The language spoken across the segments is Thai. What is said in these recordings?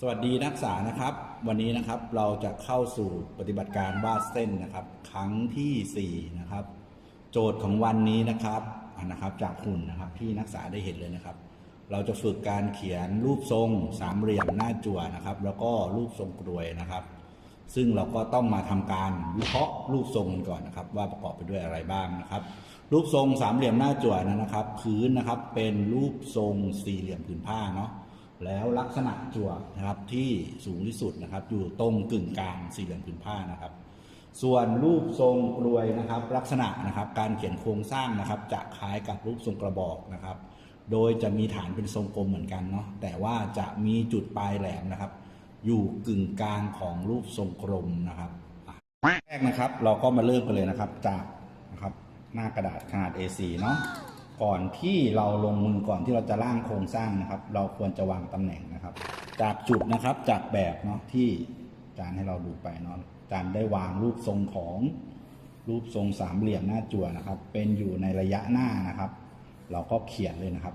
สวัสดีนักศึกษานะครับ วันนี้นะครับเราจะเข้าสู่ปฏิบัติการวาดเส้นนะครับ ครั้งทีสี่4นะครับ โจทย์ของวันนี้นะครับนะครับจากหุ่นะครับที่นักศึกษาได้เห็นเลยนะครับ เราจะฝึกการเขียนรูปทรงสามเหลี่ยมหน้าจั่วนะครับ แล้วก็รูปทรงกรวยนะครับ ซึ่งเราก็ต้องมาทำการวิเคราะห์รูปทรงกันก่อนนะครับ ว่าประกอบไปด้วยอะไรบ้างนะครับ รูปทรงสามเหลี่ยมหน้าจั่วนะครับ พื้นนะครับเป็นรูปทรงสี่เหลี่ยมผืนผ้าเนาะ แล้วลักษณะจั่วนะครับที่สูงที่สุดนะครับ อยู่ตรงกึ่งกลางสี่เหลี่ยมผืนผ้านะครับ ส่วนรูปทรงกลวยนะครับ ลักษณะนะครับการเขียนโครงสร้างนะครับ จะคล้ายกับรูปทรงกระบอกนะครับ โดยจะมีฐานเป็นทรงกลมเหมือนกันเนาะแต่ว่าจะมีจุดปลายแหลมนะครับ อยู่กึ่งกลางของรูปทรงกลมนะครับแรกนะครับ เราก็มาเริ่มกันเลยนะครับจากนะครับหน้ากระดาษขนาด A4 เนาะ ก่อนที่เราลงมือก่อนที่เราจะร่างโครงสร้างนะครับ เราควรจะวางตำแหน่งนะครับ จากจุดนะครับจากแบบเนาะที่อาจารย์ให้เราดูไปเนาะอาจารย์ได้วางรูปทรงของรูปทรงสามเหลี่ยมหน้าจั่วนะครับ เป็นอยู่ในระยะหน้านะครับ เราก็เขียนเลยนะครับ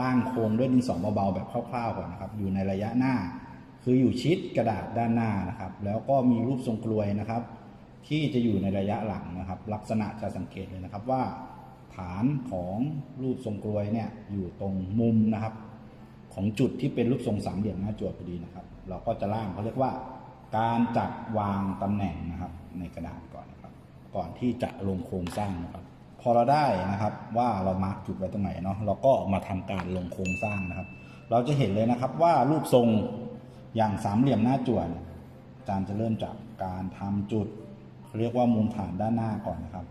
ร่างโครงด้วยดินสอเบาๆแบบคร่าวๆก่อนนะครับ อยู่ในระยะหน้า คืออยู่ชิดกระดาษด้านหน้านะครับ แล้วก็มีรูปทรงกลวยนะครับ ที่จะอยู่ในระยะหลังนะครับ ลักษณะจะสังเกตเลยนะครับว่า ฐานของรูปทรงกลวยเนี่ยอยู่ตรงมุมนะครับ ของจุดที่เป็นรูปทรงสามเหลี่ยมหน้าจั่วพอดีนะครับ เราก็จะล่างเขาเรียกว่า การจัดวางตำแหน่งนะครับ ในกระดาษก่อนนะครับ ก่อนที่จะลงโครงสร้างนะครับ พอเราได้นะครับว่าเรามาร์กจุดไว้ตรงไหนเนาะเราก็มาทำการลงโครงสร้างนะครับ เราจะเห็นเลยนะครับว่ารูปทรงอย่างสามเหลี่ยมหน้าจั่วเนี่ยอาจารย์จะเริ่มจากการทำจุดเรียกว่ามุมฐานด้านหน้าก่อนนะครับ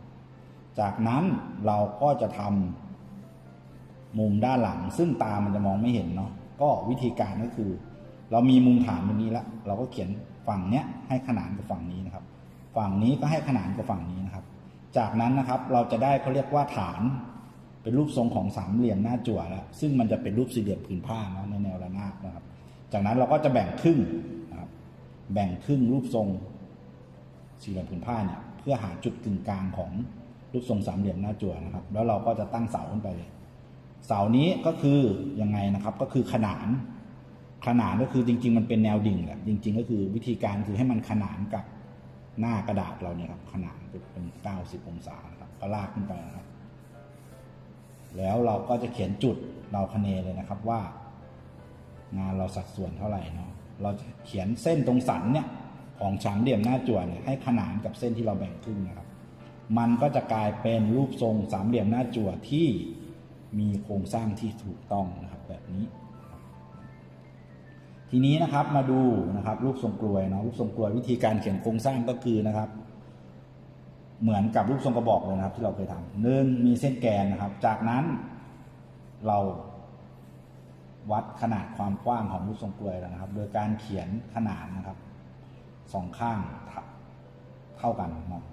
จากนั้นเราก็จะทำมุมด้านหลัง ซึ่งตามันจะมองไม่เห็นเนาะก็วิธีการก็คือ เรามีมุมฐานตรงนี้ล้วเราก็เขียนฝั่งเนี้ยให้ขนานกับฝั่งนี้นะครับ ฝั่งนี้ก็ให้ขนานกับฝั่งนี้นะครับ จากนั้นนะครับเราจะได้เขาเรียกว่าฐาน เป็นรูปทรงของสามเหลี่ยมหน้าจั่วแล้วซึ่งมันจะเป็นรูปสี่เหลี่ยมผืนผ้านะในแนวระนาบนะครับ จากนั้นเราก็จะแบ่งครึ่งนะครับแบ่งครึ่งรูปทรงสี่เหลี่ยมผืนผ้าเนี่ยเพื่อหาจุดกึ่งกลางของ รูปทรงสามเหลี่ยมหน้าจั่วนะครับ แล้วเราก็จะตั้งเสาขึ้นไปเลยเสานี้ก็คือยังไงนะครับ ก็คือขนาน ขนานก็คือจริง ๆ มันเป็นแนวดิ่งแหละจริง ๆ ก็คือวิธีการคือให้มันขนานกับหน้ากระดาษเราเนี่ยครับ ขนานเป็น90องศานะครับก็ลากขึ้นไปนะครับ แล้วเราก็จะเขียนจุดเราคะเนเลยนะครับว่า งานเราสัดส่วนเท่าไหร่เนาะเราจะเขียนเส้นตรงสันเนี่ยของสามเหลี่ยมหน้าจั่วเนี่ยให้ขนานกับเส้นที่เราแบ่งครึ่งนะครับ มันก็จะกลายเป็นรูปทรงสามเหลี่ยมหน้าจั่วที่มีโครงสร้างที่ถูกต้องนะครับแบบนี้ ทีนี้นะครับมาดูนะครับรูปทรงกลวยเนาะรูปทรงกลวยวิธีการเขียนโครงสร้างก็คือนะครับ เหมือนกับรูปทรงกระบอกเลยนะครับ ที่เราเคยทำหนึ่งมีเส้นแกนนะครับ จากนั้นเราวัดขนาดความกว้างของรูปทรงกลวยนะครับ โดยการเขียนขนาดนะครับสองข้างเท่าเท่ากันเนาะ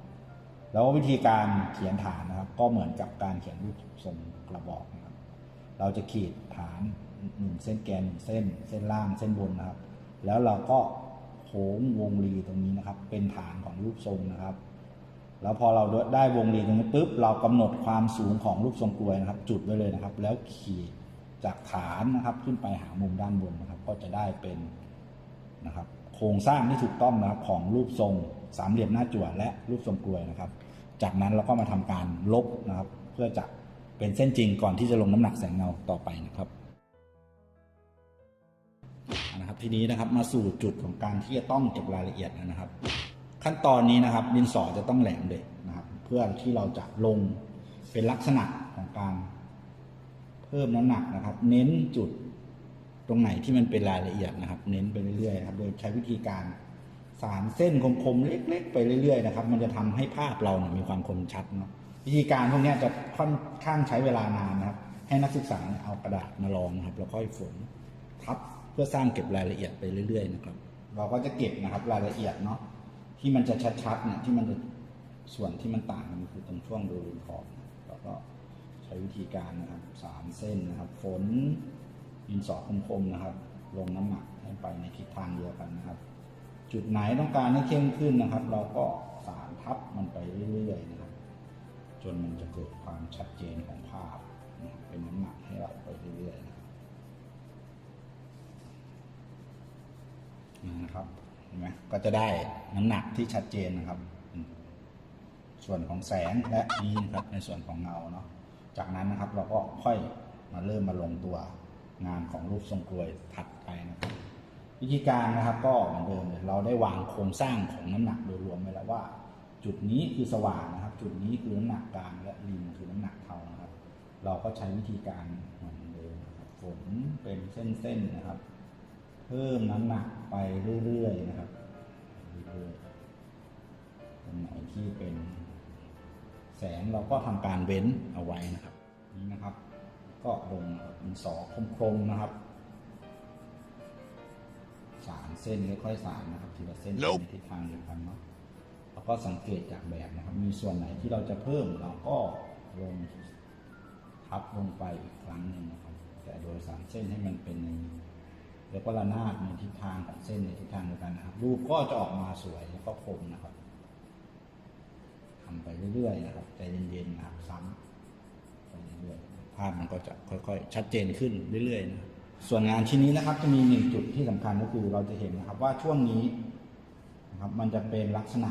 แล้ววิธีการเขียนฐานนะครับ ก็เหมือนกับการเขียนรูปทรงกระบอกนะครับ เราจะขีดฐานหนึ่งเส้นแกนหนึ่งเส้นเส้นล่างเส้นบนนะครับ แล้วเราก็โค้งวงรีตรงนี้นะครับ เป็นฐานของรูปทรงนะครับ แล้วพอเราได้วงรีตรงนี้ปุ๊บเรากำหนดความสูงของรูปทรงกลวยนะครับ จุดไว้เลยนะครับ แล้วขีดจากฐานนะครับขึ้นไปหามุมด้านบนนะครับ ก็จะได้เป็นนะครับ โครงสร้างที่ถูกต้องนะครับของรูปทรงสามเหลี่ยมหน้าจั่วและรูปทรงกลวยนะครับ จากนั้นเราก็มาทำการลบนะครับ เพื่อจะเป็นเส้นจริงก่อนที่จะลงน้ำหนักแสงเงาต่อไปนะครับนะครับ ทีนี้นะครับมาสู่จุดของการที่จะต้องเก็บรายละเอียดนะครับ ขั้นตอนนี้นะครับดินสอจะต้องแหลมเด็กนะครับ เพื่อที่เราจะลงเป็นลักษณะของการเพิ่มน้ำหนักนะครับ เน้นจุดตรงไหนที่มันเป็นรายละเอียดนะครับ เน้นไปเรื่อยๆครับโดยใช้วิธีการ สารเส้นคมๆเล็ก ๆ ไปเรื่อยๆนะครับ มันจะทำให้ภาพเราเนี่ยมีความคมชัดเนาะวิธีการพวกนี้จะค่อนข้างใช้เวลานานนะครับ ให้นักศึกษาเอากระดาษมาลองนะครับแล้วค่อยฝนทับเพื่อสร้างเก็บรายละเอียดไปเรื่อย ๆ นะครับ เราก็จะเก็บนะครับรายละเอียดเนาะที่มันจะชัดๆเนี่ยที่มันจะส่วนที่มันต่างกันคือตรงช่วงบริเวณขอบเราก็ใช้วิธีการนะครับสามเส้นนะครับ ฝนดินสอคมๆนะครับ ลงน้ำหนักให้ไปในทิศทางเดียวกันนะครับ จุดไหนต้องการให้เข้มขึ้นนะครับ เราก็สารทับมันไปเรื่อยๆนะครับ จนมันจะเกิดความชัดเจนของภาพเป็นน้ำหนักให้เราไปเรื่อยๆนะครับนะครับเห็นไหมก็จะได้น้ำหนักที่ชัดเจนนะครับ ส่วนของแสงและนี้นะครับในส่วนของเงาเนาะจากนั้นนะครับเราก็ค่อยมาเริ่มมาลงตัวงานของรูปทรงกลวยถัดไปนะครับ วิธีการนะครับก็เหมือนเดิมเลยเราได้วางโครงสร้างของน้ำหนักโดยรวมไว้แล้วว่า จุดนี้คือสว่างนะครับ จุดนี้คือน้ำหนักกลางและริมคือน้ำหนักเทานะครับ เราก็ใช้วิธีการเหมือนเดิมฝนเป็นเส้นๆนะครับ เพิ่มน้ำหนักไปเรื่อยๆนะครับเรื่อยๆตรงไหนที่เป็นแสงเราก็ทำการเว้นเอาไว้นะครับ นี่นะครับ ก็ลงดินสอคมๆนะครับ สารเส้นค่อยๆสารนะครับทีละเส้น Nope ในทิศทางเดียวกันเนาะแล้วก็สังเกตจากแบบนะครับ มีส่วนไหนที่เราจะเพิ่มเราก็ลงทับลงไปอีกครั้งหนึ่งนะครับ แต่โดยสารเส้นให้มันเป็นในเรียกว่าระนาบในทิศทางของเส้นในทิศทางเดียวกันนะครับ รูปก็จะออกมาสวยแล้วก็คมนะครับทำไปเรื่อยๆนะครับใจเย็นๆนะครับซ้ำไปเรื่อยๆภาพมันก็จะค่อยๆ ชัดเจนขึ้นเรื่อยๆนะครับ ส่วนงานชิ้นนี้นะครับจะมีหนึ่งจุดที่สำคัญก็คือเราจะเห็นนะครับว่าช่วงนี้นะครับมันจะเป็นลักษณะ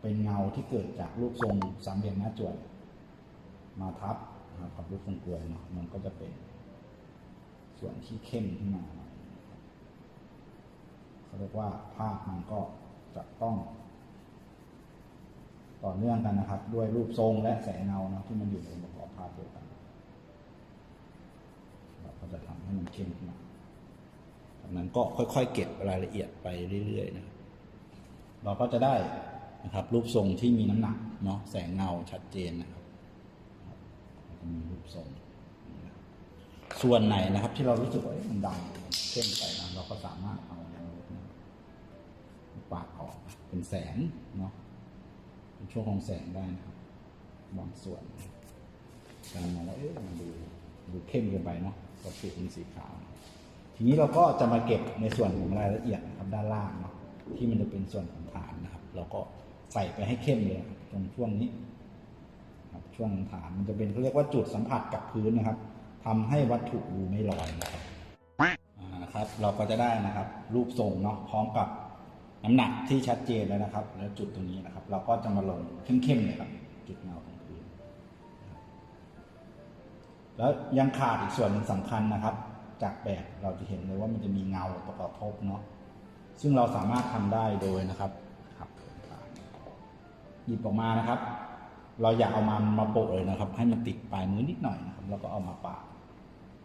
เป็นเงาที่เกิดจากรูปทรงสามเหลี่ยมหน้าจวดมาทับนะครับกับรูปทรงกลวยเนาะมันก็จะเป็นส่วนที่เข้มขึ้นมาเขาเรียกว่าภาพมันก็จะต้อง ต่อเนื่องกันนะครับ ด้วยรูปทรงและแสงเงาเนาะที่มันอยู่ในองค์ประกอบภาพเดียวกัน เราก็จะทำให้มันเข้มขึ้นมาจากนั้นก็ค่อยๆ เก็บรายละเอียดไปเรื่อยๆนะครับเราก็จะได้นะครับ รูปทรงที่มีน้ำหนักเนาะแสงเงาชัดเจนนะครับมีรูปทรงส่วนไหนนะครับ ที่เรารู้สึกว่ามันดำเข้มไปนะเราก็สามารถเอาเนี่ยปาดออกเป็นแสงเนาะเป็นช่วงของแสงได้นะครับบางส่วนการมองว่าเอ๊ะมันดูดูเข้มเกินไปเนาะ ก็ปิดเป็นสีขาว ทีนี้เราก็จะมาเก็บในส่วนของรายละเอียดนะครับด้านล่างเนาะที่มันจะเป็นส่วนของฐานนะครับ เราก็ใส่ไปให้เข้มเลยตรงช่วงนี้ครับช่วงฐานมันจะเป็นเขาเรียกว่าจุดสัมผัสกับพื้นนะครับทำให้วัตถุดูไม่ลอยนะครับนะครับ เราก็จะได้นะครับ รูปทรงเนาะพร้อมกับน้ำหนักที่ชัดเจนแล้วนะครับ แล้วจุดตรงนี้นะครับ เราก็จะมาลงเข้มๆเลยครับ จุดเงา แล้วยังขาดอีกส่วนหนึ่งสำคัญนะครับ จากแบบเราจะเห็นเลยว่ามันจะมีเงาประกอบทบเนาะซึ่งเราสามารถทำได้โดยนะครับครับหยิบออกมานะครับ เราอยากเอามามาโปะเลยนะครับ ให้มันติดปลายมือนิดหน่อยนะครับ แล้วก็เอามาปะ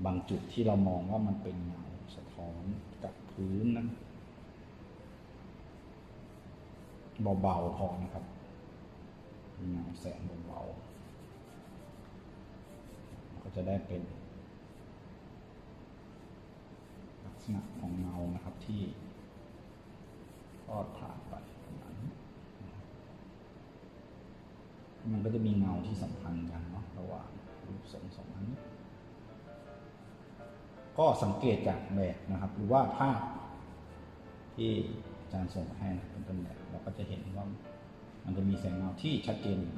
บางจุดที่เรามองว่ามันเป็นเงาสะท้อนกับพื้นนะเบาๆพอนะครับเงาแสงเบาๆ จะได้เป็นลักษณะของเงานะครับที่ทอดผ่านไปมาณนี้นะครับมันก็จะมีเงาที่สัมพันธ์กันเนาะระหว่างรูปทรงสองอันนี้ก็สังเกตจากแบบนะครับ หรือว่าภาพที่อาจารย์ส่งมาให้นะเป็นต้นแบบเราก็จะเห็นว่ามันจะมีแสงเงาที่ชัดเจนอยู่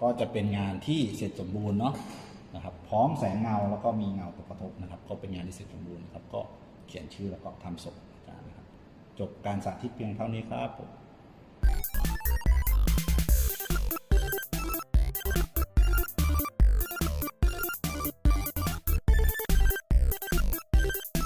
ก็จะเป็นงานที่เสร็จสมบูรณ์เนาะนะครับ พร้อมแสงเงาแล้วก็มีเงาตกกระทบนะครับ ก็เป็นงานที่เสร็จสมบูรณ์นะครับ ก็เขียนชื่อแล้วก็ทำส่งอาจารย์นะครับ จบการสาธิตเพียงเท่านี้ครับผม